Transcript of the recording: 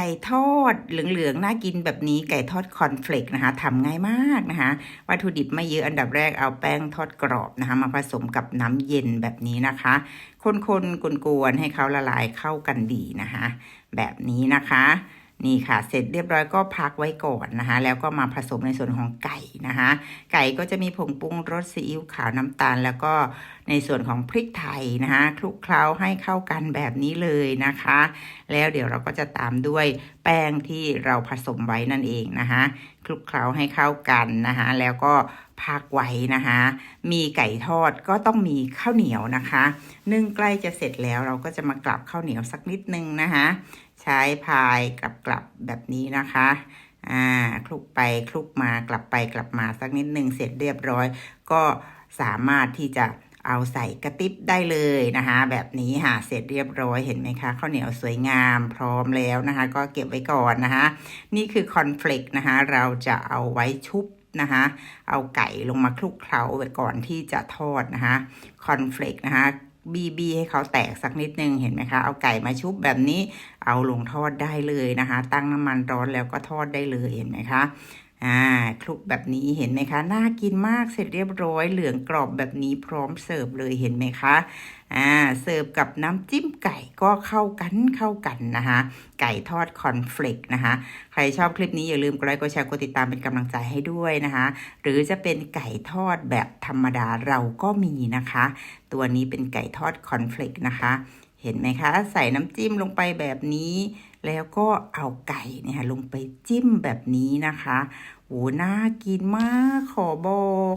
ไก่ทอดเหลืองๆน่ากินแบบนี้ไก่ทอดคอนเฟลกนะคะทำง่ายมากนะคะวัตถุดิบไม่เยอะอันดับแรกเอาแป้งทอดกรอบนะคะ มาผสมกับน้ำเย็นแบบนี้นะคะ คนๆกวนๆให้เขาละลายเข้ากันดีนะคะ แบบนี้นะคะ นี่ค่ะ เสร็จเรียบร้อยก็พักไว้ก่อนนะคะ แล้วก็มาผสมในส่วนของไก่นะคะ ไก่ก็จะมีผงปรุงรสซีอิ๊วขาวน้ำตาล แล้วก็ในส่วนของพริกไทยนะคะคลุกเคล้าให้เข้ากันแบบนี้เลยนะคะ แล้วเดี๋ยวเราก็จะตามด้วยแป้งที่เราผสมไว้นั่นเองนะคะคลุกเคล้าให้เข้ากันนะคะแล้วก็พักไว้นะคะมีไก่ทอดก็ต้องมีข้าวเหนียวนะคะนึ่งใกล้จะเสร็จแล้วเราก็จะมากลับข้าวเหนียวสักนิดนึงนะคะใช้พายกับ กลับแบบนี้นะคะอ่าคลุกไปคลุกมากลับไปกลับมาสักนิดหนึ่งเสร็จเรียบร้อย ก็สามารถที่จะเอาใส่กระติบได้เลยนะคะ แบบนี้ค่ะเสร็จเรียบร้อยเห็นไหมคะข้าวเหนียวสวยงามพร้อมแล้วนะคะ ก็เก็บไว้ก่อนนะคะ นี่คือคอนเฟลกนะคะ เราจะเอาไว้ชุบนะคะ เอาไก่ลงมาคลุกเคล้าไว้ก่อนที่จะทอดนะคะคอนเฟลกนะคะ บีบีให้เขาแตกสักนิดนึงเห็นไหมคะ เอาไก่มาชุบแบบนี้ เอาลงทอดได้เลยนะคะ ตั้งน้ำมันร้อนแล้วก็ทอดได้เลยเห็นไหมคะ อ่าคลุกแบบนี้เห็นไหมคะ น่ากินมากเสร็จเรียบร้อยเหลืองกรอบแบบนี้พร้อมเสิร์ฟเลยเห็นไหมคะอ่าเสิร์ฟกับน้ำจิ้มไก่ก็เข้ากันเข้ากันนะคะไก่ทอดคอนเฟลกนะคะใครชอบคลิปนี้อย่าลืมกดไลค์กดแชร์กดติดตามเป็นกำลังใจให้ด้วยนะคะหรือจะเป็นไก่ทอดแบบธรรมดาเราก็มีนะคะ ตัวนี้เป็นไก่ทอดคอนเฟลกนะคะ เห็นไหมคะ ใส่น้ำจิ้มลงไปแบบนี้ แล้วก็เอาไก่เนี่ยลงไปจิ้มแบบนี้นะคะโหน่ากินมากขอบอก